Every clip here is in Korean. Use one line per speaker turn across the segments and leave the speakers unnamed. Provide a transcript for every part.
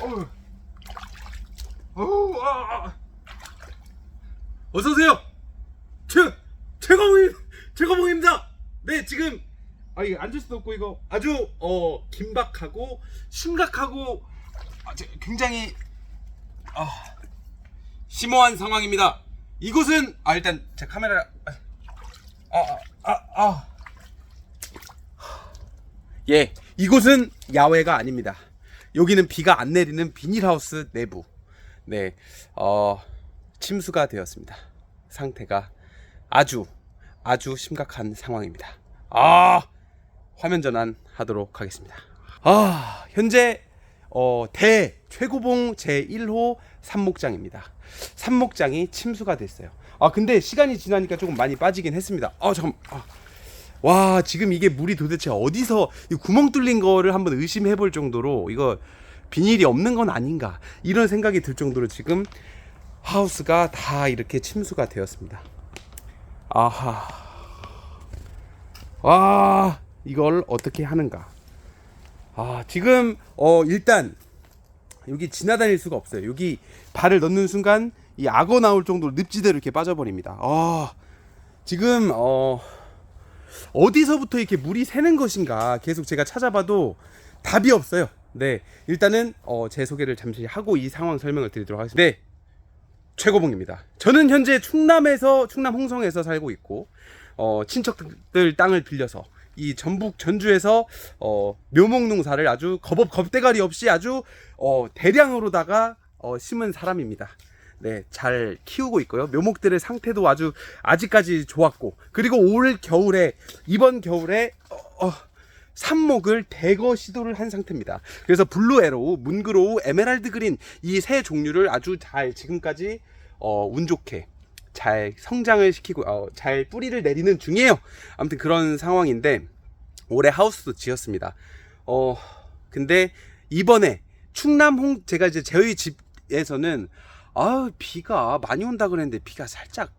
어우. 어우, 아, 아. 어서 오세요. 최 최고봉 최고봉입니다. 네 지금 아 이거 앉을 수도 없고 이거 아주 어 긴박하고 심각하고 아, 저, 굉장히 아 심오한 상황입니다. 이곳은 아 일단 제 카메라 아 아 아 아, 아. 예, 이곳은 야외가 아닙니다. 여기는 비가 안 내리는 비닐하우스 내부. 네, 어, 침수가 되었습니다. 상태가 아주, 아주 심각한 상황입니다. 아, 화면 전환 하도록 하겠습니다. 아, 현재, 어, 대 최고봉 제1호 산목장입니다. 산목장이 침수가 됐어요. 아, 근데 시간이 지나니까 조금 많이 빠지긴 했습니다. 아, 잠깐, 아. 와 지금 이게 물이 도대체 어디서 이 구멍 뚫린 거를 한번 의심해 볼 정도로 이거 비닐이 없는 건 아닌가 이런 생각이 들 정도로 지금 하우스가 다 이렇게 침수가 되었습니다. 아하. 와 이걸 어떻게 하는가? 아 지금 어 일단 여기 지나다닐 수가 없어요. 여기 발을 넣는 순간 이 악어 나올 정도로 늪지대로 이렇게 빠져버립니다. 아 지금 어 어디서부터 이렇게 물이 새는 것인가 계속 제가 찾아봐도 답이 없어요. 네, 일단은 어, 제 소개를 잠시 하고 이 상황 설명을 드리도록 하겠습니다. 네, 최고봉입니다. 저는 현재 충남에서 충남 홍성에서 살고 있고 어, 친척들 땅을 빌려서 이 전북 전주에서 어, 묘목 농사를 아주 겁업 겁대가리 없이 아주 어, 대량으로다가 어, 심은 사람입니다. 네, 잘 키우고 있고요. 묘목들의 상태도 아주 아직까지 좋았고, 그리고 올 겨울에 이번 겨울에 어, 어, 삽목을 대거 시도를 한 상태입니다. 그래서 블루 에로우, 문그로우, 에메랄드 그린 이 세 종류를 아주 잘 지금까지 어, 운 좋게 잘 성장을 시키고 어, 잘 뿌리를 내리는 중이에요. 아무튼 그런 상황인데 올해 하우스도 지었습니다. 어 근데 이번에 충남 홍 제가 이제 저희 집에서는 아 비가 많이 온다 그랬는데 비가 살짝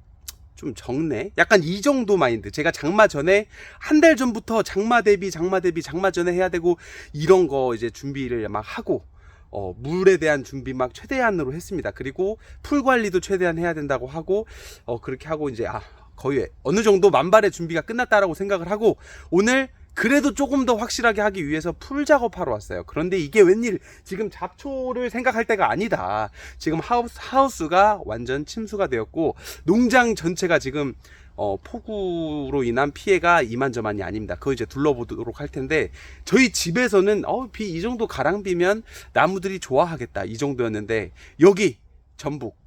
좀 적네. 약간 이 정도 마인드. 제가 장마 전에 한 달 전부터 장마 대비, 장마 대비, 장마 전에 해야 되고 이런 거 이제 준비를 막 하고 어, 물에 대한 준비 막 최대한으로 했습니다. 그리고 풀 관리도 최대한 해야 된다고 하고 어, 그렇게 하고 이제 아 거의 어느 정도 만발의 준비가 끝났다라고 생각을 하고 오늘 그래도 조금 더 확실하게 하기 위해서 풀 작업하러 왔어요. 그런데 이게 웬일 지금 잡초를 생각할 때가 아니다. 지금 하우스, 하우스가 완전 침수가 되었고 농장 전체가 지금 어, 폭우로 인한 피해가 이만저만이 아닙니다. 그거 이제 둘러보도록 할 텐데 저희 집에서는 어, 비 이 정도 가랑비면 나무들이 좋아하겠다 이 정도였는데 여기 전북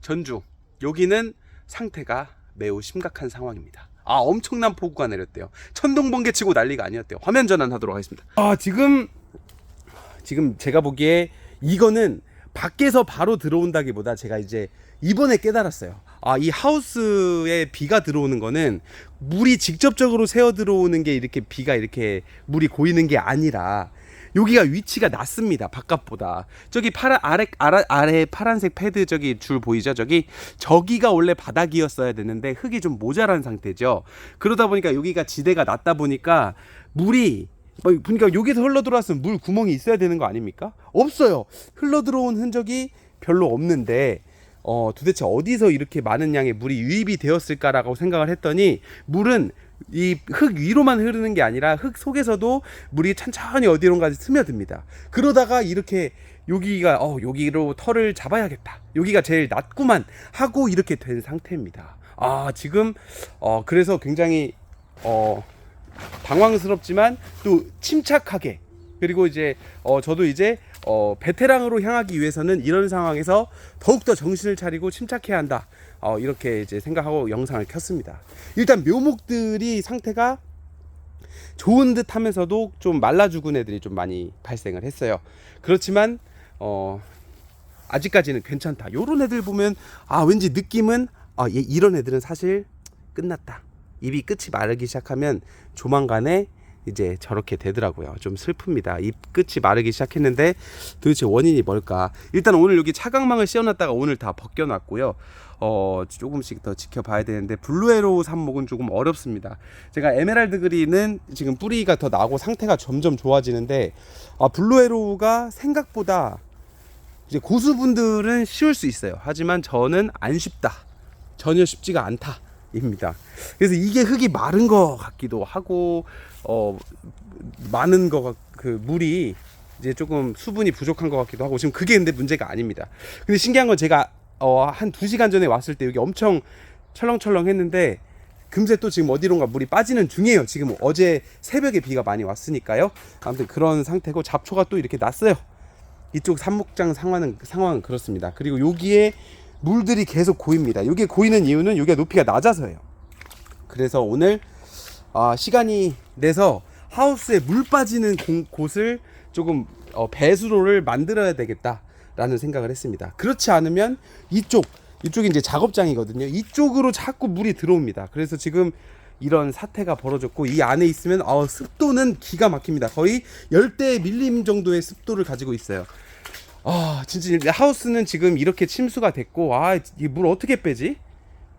전주 여기는 상태가 매우 심각한 상황입니다. 아 엄청난 폭우가 내렸대요. 천둥 번개 치고 난리가 아니었대요. 화면 전환하도록 하겠습니다. 아 지금 지금 제가 보기에 이거는 밖에서 바로 들어온다기보다 제가 이제 이번에 깨달았어요. 아, 이 하우스에 비가 들어오는 거는 물이 직접적으로 새어 들어오는 게 이렇게 비가 이렇게 물이 고이는 게 아니라 여기가 위치가 낮습니다. 바깥보다. 저기 파란 아래 아래, 아래 파란색 패드 저기 줄 보이죠? 저기 저기가 원래 바닥이었어야 되는데 흙이 좀 모자란 상태죠. 그러다 보니까 여기가 지대가 낮다 보니까 물이 뭐 보니까 여기서 흘러 들어왔으면 물 구멍이 있어야 되는 거 아닙니까? 없어요. 흘러 들어온 흔적이 별로 없는데 어 도대체 어디서 이렇게 많은 양의 물이 유입이 되었을까라고 생각을 했더니 물은 이 흙 위로만 흐르는 게 아니라 흙 속에서도 물이 천천히 어디론가 스며듭니다. 그러다가 이렇게 여기가 어 여기로 털을 잡아야겠다. 여기가 제일 낮구만 하고 이렇게 된 상태입니다. 아 지금 어 그래서 굉장히 어 당황스럽지만 또 침착하게 그리고 이제 어 저도 이제 어 베테랑으로 향하기 위해서는 이런 상황에서 더욱더 정신을 차리고 침착해야 한다. 어 이렇게 이제 생각하고 영상을 켰습니다. 일단 묘목들이 상태가 좋은 듯 하면서도 좀 말라 죽은 애들이 좀 많이 발생을 했어요. 그렇지만 어 아직까지는 괜찮다. 요런 애들 보면 아 왠지 느낌은 아 얘, 이런 애들은 사실 끝났다. 입이 끝이 마르기 시작하면 조만간에 이제 저렇게 되더라고요. 좀 슬픕니다. 잎 끝이 마르기 시작했는데 도대체 원인이 뭘까? 일단 오늘 여기 차광망을 씌워놨다가 오늘 다 벗겨놨고요. 어 조금씩 더 지켜봐야 되는데 블루에로 삽목은 조금 어렵습니다. 제가 에메랄드 그린은 지금 뿌리가 더 나고 상태가 점점 좋아지는데 아 블루에로가 생각보다 이제 고수분들은 쉬울 수 있어요. 하지만 저는 안 쉽다. 전혀 쉽지가 않다 입니다. 그래서 이게 흙이 마른 것 같기도 하고 어 많은 거그 물이 이제 조금 수분이 부족한 것 같기도 하고 지금 그게 근데 문제가 아닙니다. 근데 신기한 건 제가 어 한 2시간 전에 왔을 때 여기 엄청 철렁철렁 했는데 금세 또 지금 어디론가 물이 빠지는 중이에요. 지금 어제 새벽에 비가 많이 왔으니까요. 아무튼 그런 상태고 잡초가 또 이렇게 났어요. 이쪽 산목장 상황은 상황은 그렇습니다. 그리고 여기에 물들이 계속 고입니다. 이게 고이는 이유는 여기가 높이가 낮아서예요. 그래서 오늘 아, 시간이 내서 하우스에 물 빠지는 공- 곳을 조금 어, 배수로를 만들어야 되겠다 라는 생각을 했습니다. 그렇지 않으면 이쪽 이쪽이 이제 작업장이거든요. 이쪽으로 자꾸 물이 들어옵니다. 그래서 지금 이런 사태가 벌어졌고 이 안에 있으면 어, 습도는 기가 막힙니다. 거의 열대 밀림 정도의 습도를 가지고 있어요. 아 진짜 하우스는 지금 이렇게 침수가 됐고 아 이 물 어떻게 빼지?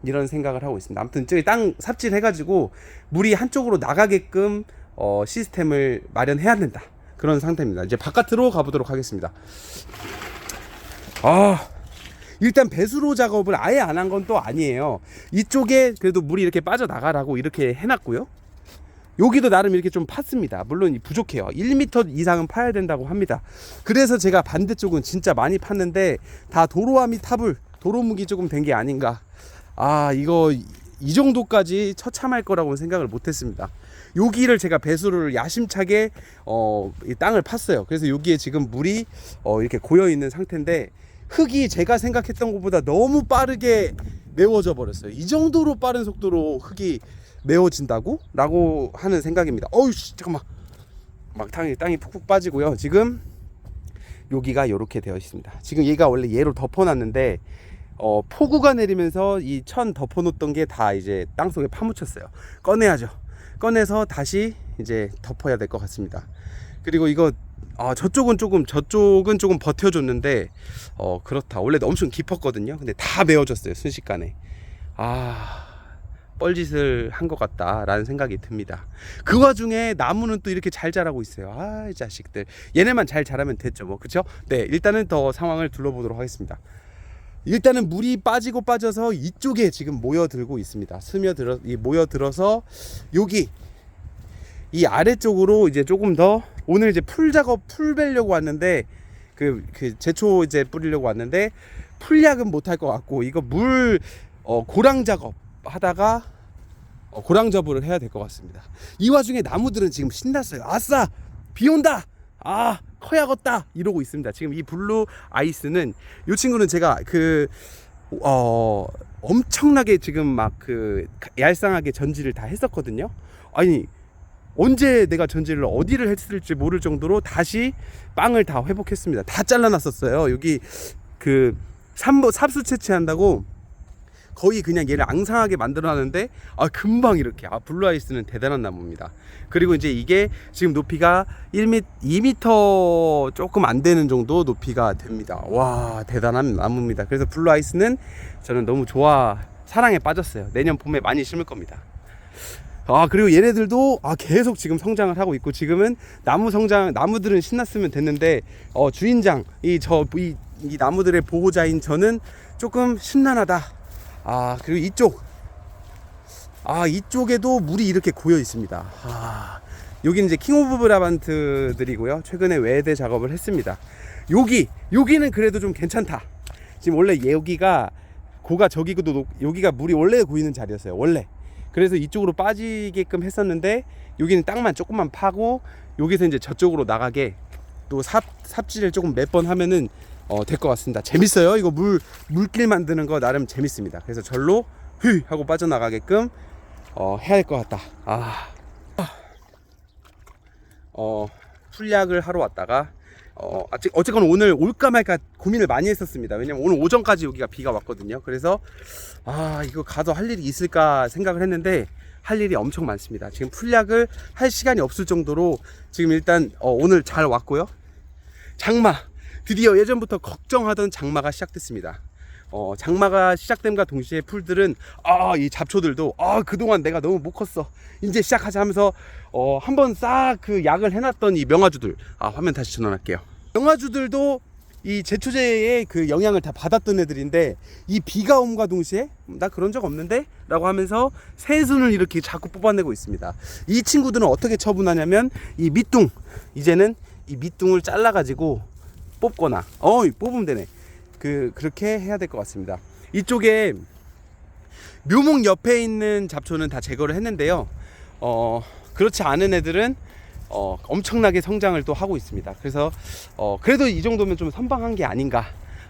이런 생각을 하고 있습니다. 아무튼 저기 땅 삽질 해가지고 물이 한쪽으로 나가게끔 어, 시스템을 마련해야 된다. 그런 상태입니다. 이제 바깥으로 가보도록 하겠습니다. 아 일단 배수로 작업을 아예 안 한 건 또 아니에요. 이쪽에 그래도 물이 이렇게 빠져 나가라고 이렇게 해놨고요. 여기도 나름 이렇게 좀 팠습니다. 물론 부족해요. 1m 이상은 파야 된다고 합니다. 그래서 제가 반대쪽은 진짜 많이 팠는데 다 도로아미 탑을 도로묵이 조금 된 게 아닌가. 아 이거 이 정도까지 처참할 거라고는 생각을 못했습니다. 여기를 제가 배수로를 야심차게 어, 이 땅을 팠어요. 그래서 여기에 지금 물이 어, 이렇게 고여 있는 상태인데 흙이 제가 생각했던 것보다 너무 빠르게 메워져 버렸어요. 이 정도로 빠른 속도로 흙이 메워진다고? 라고 하는 생각입니다. 어우 씨, 잠깐만. 막 땅이 땅이 푹푹 빠지고요. 지금 여기가 이렇게 되어 있습니다. 지금 얘가 원래 얘로 덮어놨는데 어, 폭우가 내리면서 이 천 덮어놓던 게 다 이제 땅 속에 파묻혔어요. 꺼내야죠. 꺼내서 다시 이제 덮어야 될 것 같습니다. 그리고 이거 아 저쪽은 조금 저쪽은 조금 버텨줬는데 어 그렇다. 원래 엄청 깊었거든요. 근데 다 메워졌어요 순식간에. 아 뻘짓을 한 것 같다라는 생각이 듭니다. 그 와중에 나무는 또 이렇게 잘 자라고 있어요. 아, 이 자식들. 얘네만 잘 자라면 됐죠. 뭐, 그쵸? 네, 일단은 더 상황을 둘러보도록 하겠습니다. 일단은 물이 빠지고 빠져서 이쪽에 지금 모여들고 있습니다. 스며들어, 이 모여들어서 여기 이 아래쪽으로 이제 조금 더 오늘 이제 풀 작업 풀 베려고 왔는데 그, 그 제초 이제 뿌리려고 왔는데 풀약은 못할 것 같고 이거 물 어, 고랑 작업 하다가 어, 고랑 작업을 해야 될 것 같습니다. 이 와중에 나무들은 지금 신났어요. 아싸 비 온다. 아 커야겠다 이러고 있습니다. 지금 이 블루 아이스는 이 친구는 제가 그 어, 엄청나게 지금 막 그 얄쌍하게 전지를 다 했었거든요. 아니 언제 내가 전지를 어디를 했을지 모를 정도로 다시 빵을 다 회복했습니다. 다 잘라놨었어요. 여기 그 삽- 삽수 채취한다고 거의 그냥 얘를 앙상하게 만들어놨는데 아 금방 이렇게 아 블루아이스는 대단한 나무입니다. 그리고 이제 이게 지금 높이가 1m, 2m 조금 안 되는 정도 높이가 됩니다. 와 대단한 나무입니다. 그래서 블루아이스는 저는 너무 좋아 사랑에 빠졌어요. 내년 봄에 많이 심을 겁니다. 아 그리고 얘네들도 아 계속 지금 성장을 하고 있고 지금은 나무 성장 나무들은 신났으면 됐는데 어 주인장 이저이이 나무들의 보호자인 저는 조금 심란하다. 아 그리고 이쪽 아 이쪽에도 물이 이렇게 고여 있습니다. 아 여기는 이제 킹 오브 브라반트들이고요. 최근에 외대 작업을 했습니다. 여기 여기는 그래도 좀 괜찮다. 지금 원래 여기가 고가 저기도 높- 여기가 물이 원래 고이는 자리였어요. 원래. 그래서 이쪽으로 빠지게끔 했었는데 여기는 땅만 조금만 파고 여기서 이제 저쪽으로 나가게 또 삽 삽질을 조금 몇 번 하면은 어, 될 것 같습니다. 재밌어요. 이거 물 물길 만드는 거 나름 재밌습니다. 그래서 절로 휘 하고 빠져나가게끔 어, 해야 될 것 같다. 아, 어 풀약을 하러 왔다가 어, 아직 어쨌건 오늘 올까 말까 고민을 많이 했었습니다. 왜냐면 오늘 오전까지 여기가 비가 왔거든요. 그래서 아 이거 가서 할 일이 있을까 생각을 했는데 할 일이 엄청 많습니다. 지금 풀약을 할 시간이 없을 정도로 지금 일단 어, 오늘 잘 왔고요. 장마 드디어 예전부터 걱정하던 장마가 시작됐습니다. 어, 장마가 시작됨과 동시에 풀들은 아 이 잡초들도 아 그동안 내가 너무 못 컸어 이제 시작하자 하면서 어, 한번 싹 그 약을 해놨던 이 명아주들 아 화면 다시 전환할게요. 명아주들도 이 제초제의 그 영향을 다 받았던 애들인데 이 비가 옴과 동시에 나 그런 적 없는데? 라고 하면서 새순을 이렇게 자꾸 뽑아내고 있습니다. 이 친구들은 어떻게 처분하냐면 이 밑둥 이제는 이 밑둥을 잘라 가지고 뽑거나 어 뽑으면 되네. 그 그렇게 해야 될 것 같습니다. 이쪽에 묘목 옆에 있는 잡초는 다 제거를 했는데요. 어 그렇지 않은 애들은 어, 엄청나게 성장을 또 하고 있습니다. 그래서 어, 그래도 이 정도면 좀 선방한 게 아닌가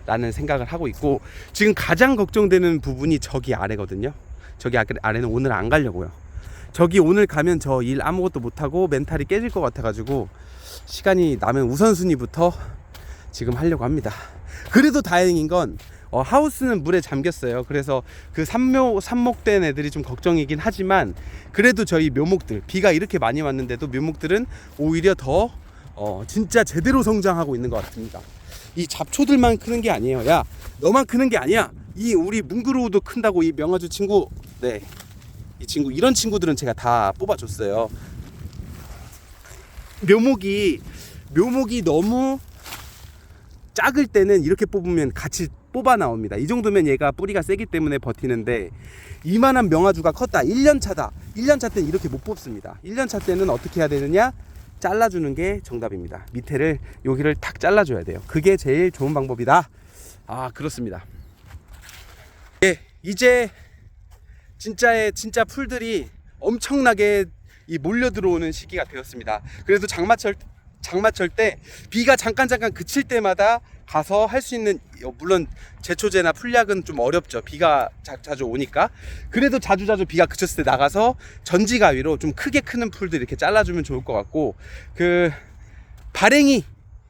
라는 생각을 하고 있고 지금 가장 걱정되는 부분이 저기 아래거든요. 저기 아- 아래는 오늘 안 가려고요. 저기 오늘 가면 저 일 아무것도 못 하고 멘탈이 깨질 것 같아가지고 시간이 나면 우선순위부터 지금 하려고 합니다. 그래도 다행인 건 어, 하우스는 물에 잠겼어요. 그래서 그 산모 산목된 애들이 좀 걱정이긴 하지만 그래도 저희 묘목들 비가 이렇게 많이 왔는데도 묘목들은 오히려 더 어, 진짜 제대로 성장하고 있는 것 같습니다. 이 잡초들만 크는 게 아니에요. 야, 너만 크는 게 아니야. 이 우리 뭉그로우도 큰다고 이 명아주 친구, 네, 이 친구 이런 친구들은 제가 다 뽑아줬어요. 묘목이 묘목이 너무 작을 때는 이렇게 뽑으면 같이 뽑아 나옵니다. 이 정도면 얘가 뿌리가 세기 때문에 버티는데 이만한 명아주가 컸다. 1년 차다. 1년 차 때는 이렇게 못 뽑습니다. 1년 차 때는 어떻게 해야 되느냐? 잘라주는 게 정답입니다. 밑에를 여기를 탁 잘라줘야 돼요. 그게 제일 좋은 방법이다. 아 그렇습니다. 예, 이제 진짜의 진짜 풀들이 엄청나게 이 몰려 들어오는 시기가 되었습니다. 그래도 장마철 장마철 때 비가 잠깐 잠깐 그칠 때마다 가서 할 수 있는 어, 물론 제초제나 풀약은 좀 어렵죠. 비가 자, 자주 오니까 그래도 자주 자주 비가 그쳤을 때 나가서 전지 가위로 좀 크게 크는 풀들 이렇게 잘라주면 좋을 것 같고 그 발행이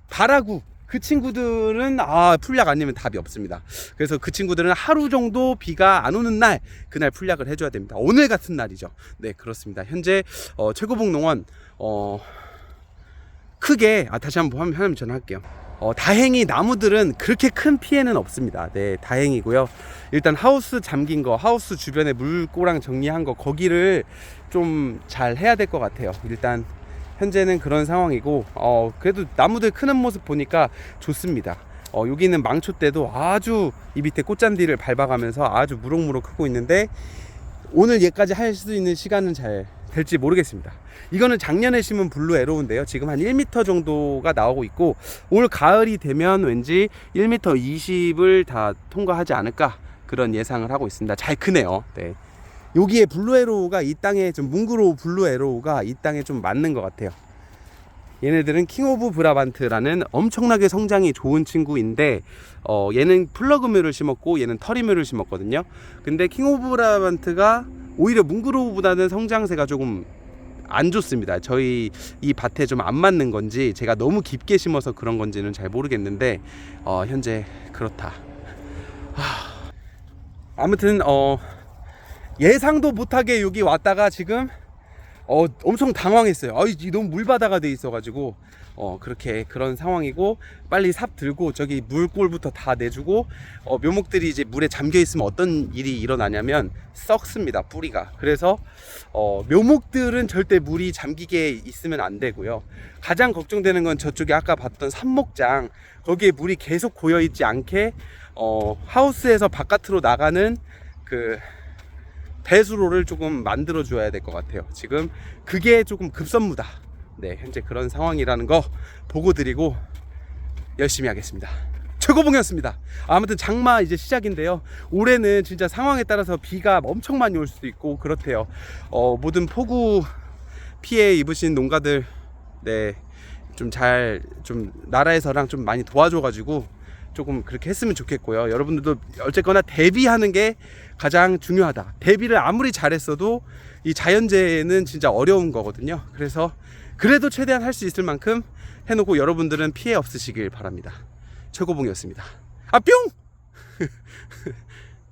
바라구 그 친구들은 아 풀약 아니면 답이 없습니다. 그래서 그 친구들은 하루 정도 비가 안 오는 날 그날 풀약을 해줘야 됩니다. 오늘 같은 날이죠. 네 그렇습니다. 현재 어, 최고봉 농원 어, 크게 아 다시 한번 화면 전화할게요. 어, 다행히 나무들은 그렇게 큰 피해는 없습니다. 네, 다행이고요. 일단 하우스 잠긴 거, 하우스 주변에 물고랑 정리한 거, 거기를 좀 잘 해야 될 것 같아요. 일단 현재는 그런 상황이고, 어, 그래도 나무들 크는 모습 보니까 좋습니다. 어, 여기는 망초 때도 아주 이 밑에 꽃잔디를 밟아가면서 아주 무럭무럭 크고 있는데, 오늘 얘까지 할 수 있는 시간은 잘 될지 모르겠습니다. 이거는 작년에 심은 블루 에로우인데요. 지금 한 1m 정도가 나오고 있고 올 가을이 되면 왠지 1m 20을 다 통과하지 않을까 그런 예상을 하고 있습니다. 잘 크네요. 네. 여기에 블루 에로우가 이 땅에 좀 뭉그로우 블루 에로우가 이 땅에 좀 맞는 것 같아요. 얘네들은 킹 오브 브라반트라는 엄청나게 성장이 좋은 친구인데 어, 얘는 플러그묘를 심었고 얘는 터리묘를 심었거든요. 근데 킹 오브 브라반트가 오히려 뭉그로우보다는 성장세가 조금 안 좋습니다. 저희 이 밭에 좀 안 맞는 건지 제가 너무 깊게 심어서 그런 건지는 잘 모르겠는데 어, 현재 그렇다. 하... 아무튼 어, 예상도 못하게 여기 왔다가 지금 어, 엄청 당황했어요. 아, 이 너무 물바다가 돼 있어가지고 어, 그렇게 그런 상황이고 빨리 삽 들고 저기 물골부터 다 내주고 어, 묘목들이 이제 물에 잠겨 있으면 어떤 일이 일어나냐면 썩습니다 뿌리가. 그래서 어, 묘목들은 절대 물이 잠기게 있으면 안 되고요. 가장 걱정되는 건 저쪽에 아까 봤던 삽목장 거기에 물이 계속 고여 있지 않게 어, 하우스에서 바깥으로 나가는 그 배수로를 조금 만들어 줘야 될 것 같아요. 지금 그게 조금 급선무다. 네, 현재 그런 상황이라는 거 보고 드리고 열심히 하겠습니다. 최고봉이었습니다. 아무튼 장마 이제 시작인데요. 올해는 진짜 상황에 따라서 비가 엄청 많이 올 수도 있고 그렇대요. 어, 모든 폭우 피해 입으신 농가들 네, 좀 잘 좀 나라에서랑 좀 많이 도와줘가지고 조금 그렇게 했으면 좋겠고요. 여러분들도 어쨌거나 대비하는 게 가장 중요하다. 대비를 아무리 잘했어도 이 자연재해는 진짜 어려운 거거든요. 그래서 그래도 최대한 할 수 있을 만큼 해놓고 여러분들은 피해 없으시길 바랍니다. 최고봉이었습니다. 아 뿅!